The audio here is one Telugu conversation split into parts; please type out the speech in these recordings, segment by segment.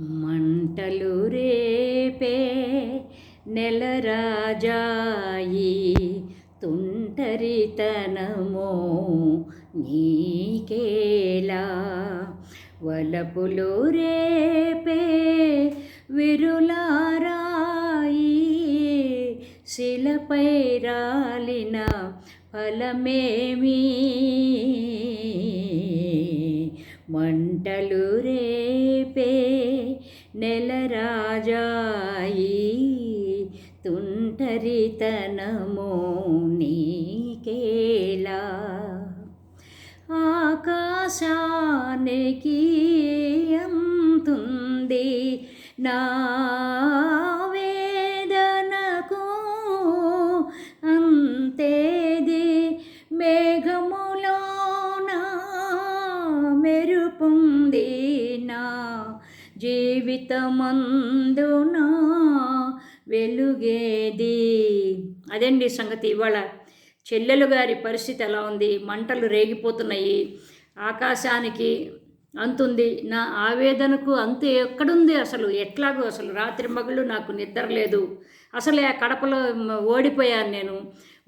మంటలు రేపే నెలరాజాయి తుంటరితనమో నీకేలా? వలపులు రేపే విరులారాయి శిలపై రాలిన ఫలమేమీ? మంటలు రేపే నెలరాజాయి తుంటరితనమో నీకేలా? ఆకాశానికి అంతుంది నా వేదనకు అంతేది మేఘములో నా మెరుపుంది నా జీవితమందునా వెలుగేది? అదండి సంగతి. ఇవాళ చెల్లెలు గారి పరిస్థితి ఎలా ఉంది? మంటలు రేగిపోతున్నాయి. ఆకాశానికి అంతుంది. నా ఆవేదనకు అంతు ఎక్కడుంది అసలు? ఎట్లాగో అసలు? రాత్రి మగుళ్ళు నాకు నిద్ర లేదు. అసలు ఆ కడపలో ఓడిపోయాను నేను.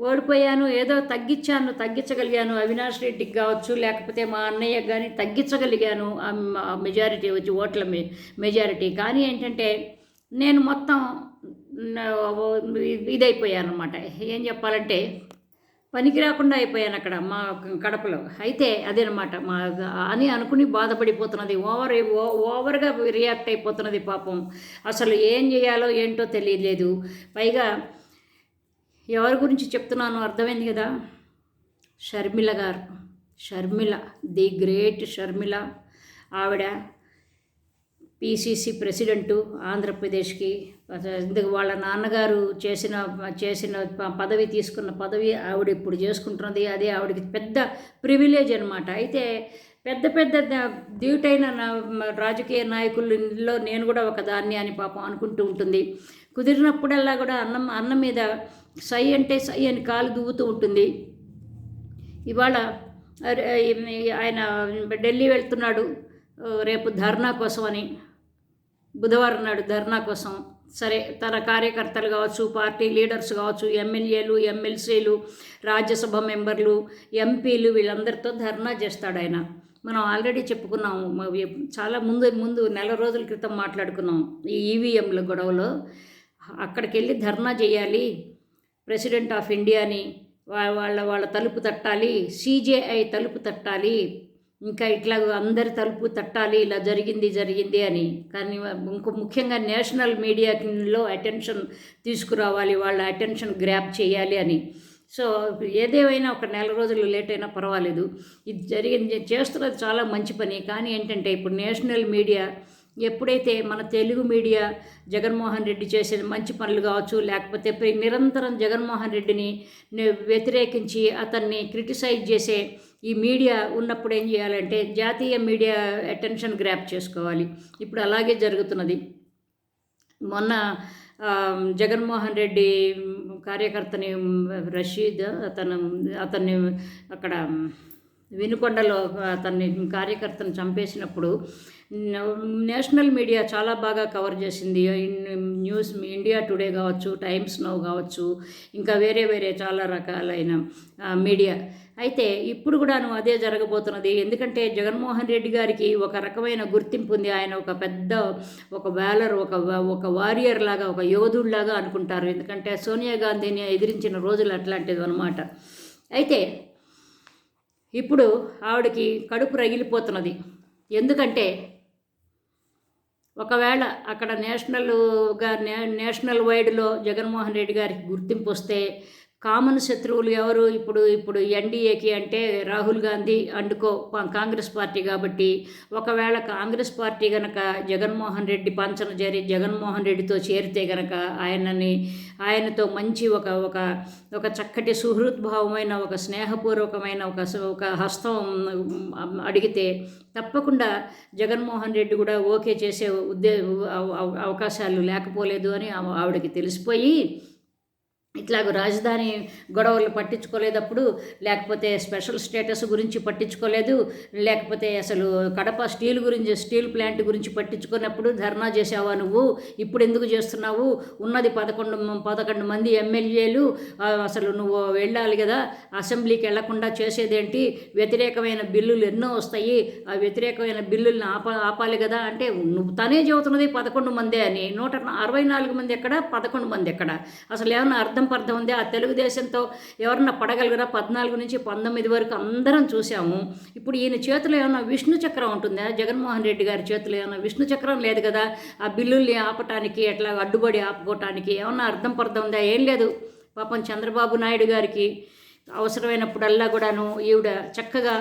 ఓడిపోయాను ఏదో తగ్గించాను తగ్గించగలిగాను. అవినాష్ రెడ్డికి కావచ్చు లేకపోతే మా అన్నయ్య కానీ తగ్గించగలిగాను. ఆ మెజారిటీ వచ్చి ఓట్ల మె మెజారిటీ. కానీ ఏంటంటే నేను మొత్తం ఇదైపోయాను అనమాట ఏం చెప్పాలంటే పనికి రాకుండా అయిపోయాను అక్కడ మా కడపలో. అయితే అదేనమాట మా అని అనుకుని బాధపడిపోతున్నది. ఓవర్ ఓవర్గా రియాక్ట్ అయిపోతున్నది పాపం. అసలు ఏం చేయాలో ఏంటో తెలియలేదు. పైగా ఎవరి గురించి చెప్తున్నానో అర్థమైంది కదా? షర్మిల గారు. Sharmila the great Sharmila. ఆవిడ పిసిసి ప్రెసిడెంటు ఆంధ్రప్రదేశ్కి ఇందుకు వాళ్ళ నాన్నగారు చేసిన చేసిన పదవి తీసుకున్న పదవి ఆవిడ ఇప్పుడు చేసుకుంటున్నది అదే ఆవిడకి పెద్ద ప్రివిలేజ్ అనమాట అయితే పెద్ద పెద్ద డ్యూటైన రాజకీయ నాయకుల్లో నేను కూడా ఒక దాన్ని అని పాపం అనుకుంటూ ఉంటుంది. కుదిరినప్పుడల్లా కూడా అన్నం అన్నం మీద సై అంటే సై అని కాలు దువ్వుతూ ఉంటుంది. ఇవాళ ఆయన ఢిల్లీ వెళ్తున్నాడు రేపు ధర్నా కోసం అని. బుధవారం నాడు ధర్నా కోసం. సరే తన కార్యకర్తలు కావచ్చు పార్టీ లీడర్స్ కావచ్చు ఎమ్మెల్యేలు ఎమ్మెల్సీలు రాజ్యసభ మెంబర్లు ఎంపీలు వీళ్ళందరితో ధర్నా చేస్తాడు ఆయన. మనం ఆల్రెడీ చెప్పుకున్నాము చాలా ముందు ముందు నెల రోజుల క్రితం మాట్లాడుకున్నాం ఈ ఈవీఎంల గొడవలో. అక్కడికి వెళ్ళి ధర్నా చేయాలి ప్రెసిడెంట్ ఆఫ్ ఇండియాని వాళ్ళ వాళ్ళ తలుపు తట్టాలి సీజేఐ తలుపు తట్టాలి ఇంకా ఇట్లా అందరి తలుపు తట్టాలి ఇలా జరిగింది జరిగింది అని. కానీ ఇంకో ముఖ్యంగా నేషనల్ మీడియాలో అటెన్షన్ తీసుకురావాలి వాళ్ళ అటెన్షన్ గ్రాప్ చేయాలి అని. సో ఏదేమైనా ఒక నెల రోజులు లేట్ అయినా పర్వాలేదు. ఇది జరిగింది చేస్తున్నది చాలా మంచి పని. కానీ ఏంటంటే ఇప్పుడు నేషనల్ మీడియా ఎప్పుడైతే మన తెలుగు మీడియా జగన్మోహన్ రెడ్డి చేసే మంచి పనులు కావచ్చు లేకపోతే నిరంతరం జగన్మోహన్ రెడ్డిని వ్యతిరేకించి అతన్ని క్రిటిసైజ్ చేసే ఈ మీడియా ఉన్నప్పుడు ఏం చేయాలంటే జాతీయ మీడియా అటెన్షన్ గ్రాప్ చేసుకోవాలి. ఇప్పుడు అలాగే జరుగుతున్నది. మొన్న జగన్మోహన్ రెడ్డి కార్యకర్తని రషీద్ అతను అతన్ని అక్కడ వినుకొండలో అతన్ని కార్యకర్తను చంపేసినప్పుడు నేషనల్ మీడియా చాలా బాగా కవర్ చేసింది. న్యూస్ ఇండియా టుడే కావచ్చు టైమ్స్ నౌ కావచ్చు ఇంకా వేరే వేరే చాలా రకాలైన మీడియా. అయితే ఇప్పుడు కూడాను అదే జరగబోతున్నది. ఎందుకంటే జగన్మోహన్ రెడ్డి గారికి ఒక రకమైన గుర్తింపు ఉంది. ఆయన ఒక పెద్ద ఒక వ్యాలర్ ఒక ఒక వారియర్ లాగా ఒక యోధుడిలాగా అనుకుంటారు. ఎందుకంటే సోనియా గాంధీని ఎదిరించిన రోజులు అట్లాంటిది అనమాట అయితే ఇప్పుడు ఆవిడకి కడుపు రగిలిపోతున్నది. ఎందుకంటే ఒకవేళ అక్కడ నేషనల్గా నే నేషనల్ వైడ్లో జగన్మోహన్ రెడ్డి గారికి గుర్తింపు వస్తే కామన్ శత్రువులు ఎవరు? ఇప్పుడు ఇప్పుడు ఎన్డీఏకి అంటే రాహుల్ గాంధీ అండుకో కాంగ్రెస్ పార్టీ కాబట్టి ఒకవేళ కాంగ్రెస్ పార్టీ గనక జగన్మోహన్ రెడ్డి పంచన చేరి జగన్మోహన్ రెడ్డితో చేరితే గనక ఆయనని ఆయనతో మంచి ఒక ఒక ఒక చక్కటి సుహృద్భావమైన ఒక స్నేహపూర్వకమైన ఒక ఒక హస్తం అడిగితే తప్పకుండా జగన్మోహన్ రెడ్డి కూడా ఓకే చేసే ఉద్దే అవకాశాలు లేకపోలేదు అని ఆవిడకి తెలిసిపోయి ఇట్లాగ రాజధాని గొడవలు పట్టించుకోలేదప్పుడు లేకపోతే స్పెషల్ స్టేటస్ గురించి పట్టించుకోలేదు లేకపోతే అసలు కడప స్టీల్ గురించి స్టీల్ ప్లాంట్ గురించి పట్టించుకున్నప్పుడు ధర్నా చేసావా నువ్వు? ఇప్పుడు ఎందుకు చేస్తున్నావు? ఉన్నది పదకొండు పదకొండు మంది ఎమ్మెల్యేలు అసలు నువ్వు వెళ్ళాలి కదా అసెంబ్లీకి వెళ్ళకుండా చేసేదేంటి? వ్యతిరేకమైన బిల్లులు ఎన్నో వస్తాయి ఆ వ్యతిరేకమైన బిల్లుల్ని ఆప ఆపాలి కదా అంటే నువ్వు తనే చెబుతున్నది పదకొండు మందే అని. నూట అరవై నాలుగు మంది ఎక్కడ? పదకొండు మంది ఎక్కడ? అసలు ఏమన్నా అర్థం అర్థం పర్థం ఉంది. ఆ తెలుగుదేశంతో ఎవరన్నా పడగలగరా పద్నాలుగు నుంచి పంతొమ్మిది వరకు అందరం చూసాము ఇప్పుడు ఈయన చేతిలో ఏమైనా విష్ణు చక్రం ఉంటుందా? జగన్మోహన్ రెడ్డి గారి చేతిలో ఏమైనా విష్ణు చక్రం లేదు కదా? ఆ బిల్లుల్ని ఆపటానికి ఎట్లా అడ్డుబడి ఆపుకోవటానికి ఏమన్నా అర్థం పర్థం ఉందా? ఏం లేదు. పాపం చంద్రబాబు నాయుడు గారికి అవసరమైనప్పుడల్లా కూడాను ఈవిడ చక్కగా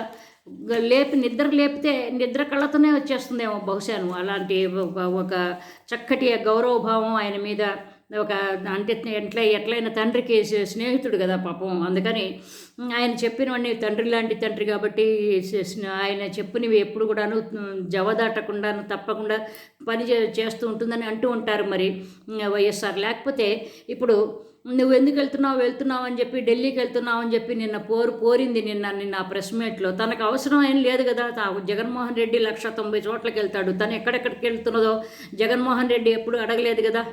లేపి నిద్ర లేపితే నిద్ర కళ్ళతోనే వచ్చేస్తుందేమో బహుశాను. అలాంటి ఒక చక్కటి గౌరవభావం ఆయన మీద ఒక అంటే ఎట్లా ఎట్లయినా తండ్రికి స్నేహితుడు కదా పాపం. అందుకని ఆయన చెప్పినవన్నీ తండ్రి లాంటి తండ్రి కాబట్టి ఆయన చెప్పినవి ఎప్పుడు కూడాను జవదాటకుండా తప్పకుండా పని చేస్తూ ఉంటుందని అంటూ ఉంటారు మరి వైఎస్ఆర్. లేకపోతే ఇప్పుడు నువ్వు ఎందుకు వెళ్తున్నావు వెళ్తున్నావు అని చెప్పి ఢిల్లీకి వెళ్తున్నావు అని చెప్పి నిన్న పోరు పోరింది నిన్న నిన్న ప్రెస్ మీట్లో. తనకు అవసరం ఏం లేదు కదా జగన్మోహన్ రెడ్డి లక్ష తొంభై చోట్లకి వెళ్తాడు తను ఎక్కడెక్కడికి వెళ్తున్నదో జగన్మోహన్ రెడ్డి ఎప్పుడు అడగలేదు కదా.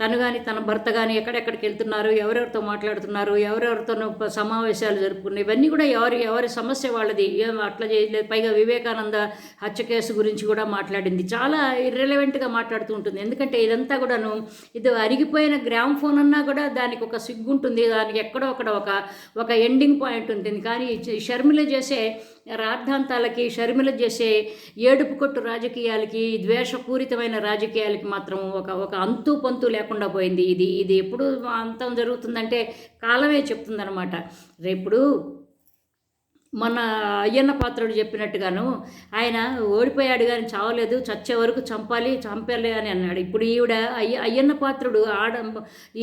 తను కానీ తన భర్త కానీ ఎక్కడెక్కడికి వెళ్తున్నారు ఎవరెవరితో మాట్లాడుతున్నారు ఎవరెవరితోనూ సమావేశాలు జరుపుకున్నాయి ఇవన్నీ కూడా ఎవరి ఎవరి సమస్య వాళ్ళది. ఏం అట్లా చేయలేదు. పైగా వివేకానంద హత్య కేసు గురించి కూడా మాట్లాడింది. చాలా ఇర్రెలవెంట్గా మాట్లాడుతూ ఉంటుంది. ఎందుకంటే ఇదంతా కూడాను ఇది అరిగిపోయిన గ్రామ్ ఫోన్ అన్నా కూడా దానికి ఒక సిగ్గు ఉంటుంది దానికి ఎక్కడో అక్కడ ఒక ఒక ఎండింగ్ పాయింట్ ఉంటుంది. కానీ షర్మిల చేసే రాద్ధాంతాలకి షర్మిల చేసే ఏడుపు కొట్టు రాజకీయాలకి ద్వేషపూరితమైన రాజకీయాలకి మాత్రం ఒక ఒక అంతు పంతు లేకుండా పోయింది. ఇది ఇది ఎప్పుడు అంతం జరుగుతుందంటే కాలమే చెప్తుందనమాట రేపుడు మన అయ్యన్న పాత్రుడు చెప్పినట్టుగాను ఆయన ఓడిపోయాడు కానీ చావలేదు చచ్చే వరకు చంపాలి చంపాలి అని అన్నాడు. ఇప్పుడు ఈవిడ అయ్య అయ్యన్న పాత్రుడు ఆడ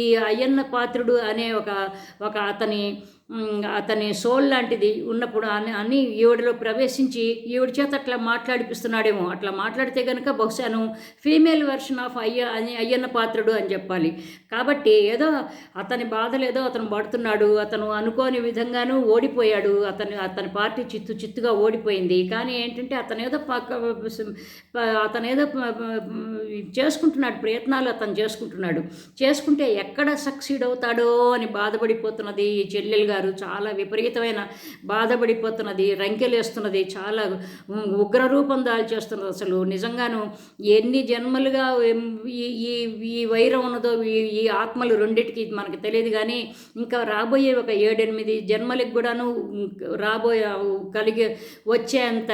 ఈ అయ్యన్న పాత్రుడు అనే ఒక ఒక అతని అతని సోల్ లాంటిది ఉన్నప్పుడు అని అని ఈవిడలో ప్రవేశించి ఈవిడ చేత అట్లా మాట్లాడిపిస్తున్నాడేమో. అట్లా మాట్లాడితే కనుక బహుశాను ఫీమేల్ వెర్షన్ ఆఫ్ అయ్య అని అయ్యన్న పాత్రుడు అని చెప్పాలి. కాబట్టి ఏదో అతని బాధలు ఏదో అతను పడుతున్నాడు. అతను అనుకోని విధంగానూ ఓడిపోయాడు. అతను అతని పార్టీ చిత్తు చిత్తుగా ఓడిపోయింది. కానీ ఏంటంటే అతను ఏదో పక్క అతను ఏదో చేసుకుంటున్నాడు. ప్రయత్నాలు అతను చేసుకుంటున్నాడు. చేసుకుంటే ఎక్కడ సక్సీడ్ అవుతాడో అని బాధపడిపోతున్నది ఈ గారు చాలా విపరీతమైన బాధపడిపోతున్నది రంకెలేస్తున్నది చాలా ఉగ్ర రూపం దాల్చేస్తున్నది. అసలు నిజంగాను ఎన్ని జన్మలుగా ఈ ఈ ఈ వైరం ఉన్నదో ఈ ఈ ఆత్మలు రెండింటికి మనకు తెలియదు కానీ ఇంకా రాబోయే ఒక ఏడెనిమిది జన్మలకు కూడాను రాబోయే కలిగే వచ్చేంత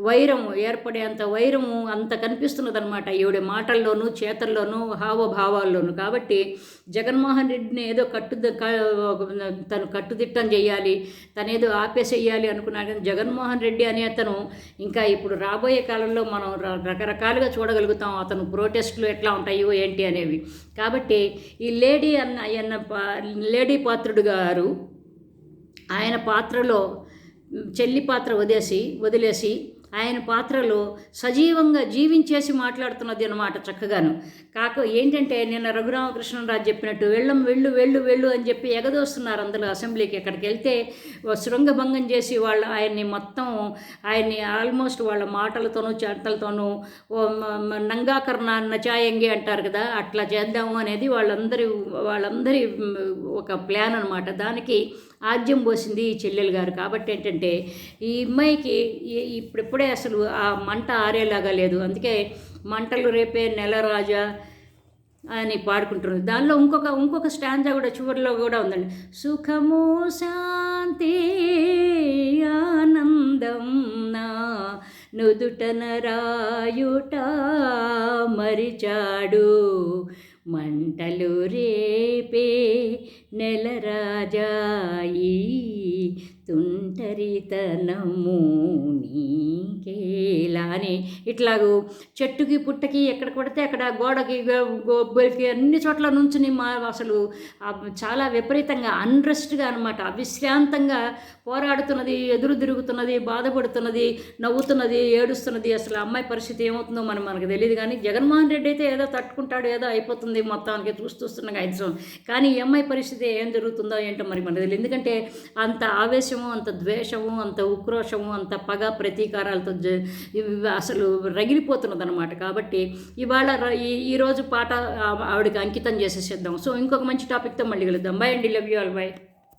వైరము ఏర్పడేంత వైరము అంత కనిపిస్తున్నది అనమాట ఈవిడ మాటల్లోనూ చేతల్లోనూ హావభావాల్లోనూ. కాబట్టి జగన్మోహన్ రెడ్డిని ఏదో కట్టు తను కట్టుది దిట్టం చేయాలి. తనేదో ఆపేసేయాలి అనుకున్నాడు జగన్మోహన్ రెడ్డి అనే అతను ఇంకా ఇప్పుడు రాబోయే కాలంలో మనం రకరకాలుగా చూడగలుగుతాం అతను ప్రోటెస్ట్లు ఎట్లా ఉంటాయో ఏంటి అనేవి. కాబట్టి ఈ లేడీ అన్న అన్న లేడీ పాత్రుడు గారు ఆయన పాత్రలో చెల్లి పాత్ర వదిలేసి వదిలేసి ఆయన పాత్రలో సజీవంగా జీవించేసి మాట్లాడుతున్నది అనమాట చక్కగాను. కాక ఏంటంటే నిన్న రఘురామకృష్ణరాజు చెప్పినట్టు వెళ్ళం వెళ్ళు వెళ్ళు వెళ్ళు అని చెప్పి ఎగదోస్తున్నారు అందరూ అసెంబ్లీకి ఎక్కడికి వెళ్తే శృంగభంగం చేసి వాళ్ళు ఆయన్ని మొత్తం ఆయన్ని ఆల్మోస్ట్ వాళ్ళ మాటలతోనూ చేతలతోనూ నంగాకర్ణ నచాయంగి అంటారు కదా అట్లా చేద్దాము అనేది వాళ్ళందరి వాళ్ళందరి ఒక ప్లాన్ అనమాట దానికి ఆద్యం పోసింది ఈ చెల్లెలు గారు. కాబట్టి ఏంటంటే ఈ అమ్మాయికి ఇప్పుడే అసలు ఆ మంట ఆరేలాగా లేదు. అందుకే మంటలు రేపే నెల రాజా అని పాడుకుంటున్నారు. దానిలో ఇంకొక ఇంకొక స్టాంజా కూడా చివరిలో కూడా ఉందండి. సుఖము శాంతి ఆనందం నా నుదుటన రాయుట మరిచాడు. మంటలు రేపే నెల రాజాయి ఒంటరితనము నీకేలా అని ఇట్లాగూ చెట్టుకి పుట్టకి ఎక్కడ కొడితే అక్కడ గోడకి గొబ్బలికి అన్ని చోట్ల నుంచుని మా అసలు చాలా విపరీతంగా అన్రెస్ట్గా అనమాట అవిశ్రాంతంగా పోరాడుతున్నది ఎదురు తిరుగుతున్నది బాధపడుతున్నది నవ్వుతున్నది ఏడుస్తున్నది. అసలు అమ్మాయి పరిస్థితి ఏమవుతుందో మనం మనకు తెలియదు కానీ జగన్మోహన్ రెడ్డి అయితే ఏదో తట్టుకుంటాడు ఏదో అయిపోతుంది మొత్తానికి చూస్తూ చూస్తున్నాగా ఐదు కానీ ఈ అమ్మాయి పరిస్థితి ఏం జరుగుతుందో ఏంటో మరి మనకు తెలియదు ఎందుకంటే అంత ఆవేశము అంత ద్వేషము అంత ఉక్రోషము అంత పగ ప్రతీకారాలతో అసలు రగిలిపోతున్నది అనమాట కాబట్టి ఇవాళ ఈ ఈరోజు పాట ఆవిడకి అంకితం చేసేసేద్దాం. సో ఇంకొక మంచి టాపిక్తో మళ్ళీ కలుద్దాం. బై అండి. Love you all by